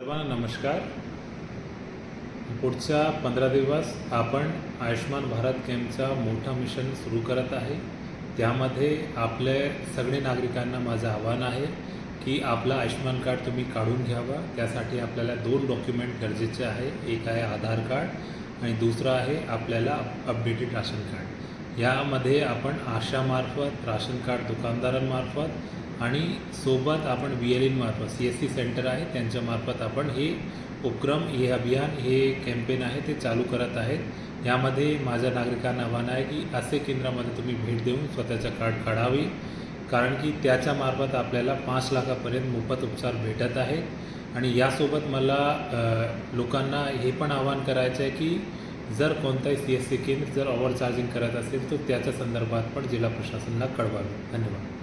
सर्वांना नमस्कार. पुढच्या पंधरा दिवस आपण आयुष्मान भारत कॅम्पचा मोठा मिशन सुरू करत आहे. त्यामध्ये आपले सगळे नागरिकांना माझं आव्हान आहे की आपलं आयुष्मान कार्ड तुम्ही काढून घ्यावा. त्यासाठी आपल्याला दोन डॉक्युमेंट गरजेचे आहे. एक आहे आधार कार्ड आणि दुसरं आहे आपल्याला अपडेटेड राशन कार्ड. यामध्ये आपण आशामार्फत राशन कार्ड दुकानदारांमार्फत आणि सोबत आपण बी एल मार्फत सी एस सी सेंटर आहे त्यांच्यामार्फत आपण हे उपक्रम हे अभियान हे कॅम्पेन आहे ते चालू करत आहेत. यामध्ये माझ्या नागरिकांना आव्हान आहे की असे केंद्रामध्ये तुम्ही भेट देऊन स्वतःचं कार्ड काढावी. कारण की त्याच्यामार्फत आपल्याला पाच लाखापर्यंत मोफत उपचार भेटत आहे. आणि यासोबत मला लोकांना हे पण आवाहन करायचं आहे की जर कोणताही सी एस सी केंद्र जर ओव्हरचार्जिंग करत असेल तर त्याच्या संदर्भात पण जिल्हा प्रशासनाला कळवावे. धन्यवाद.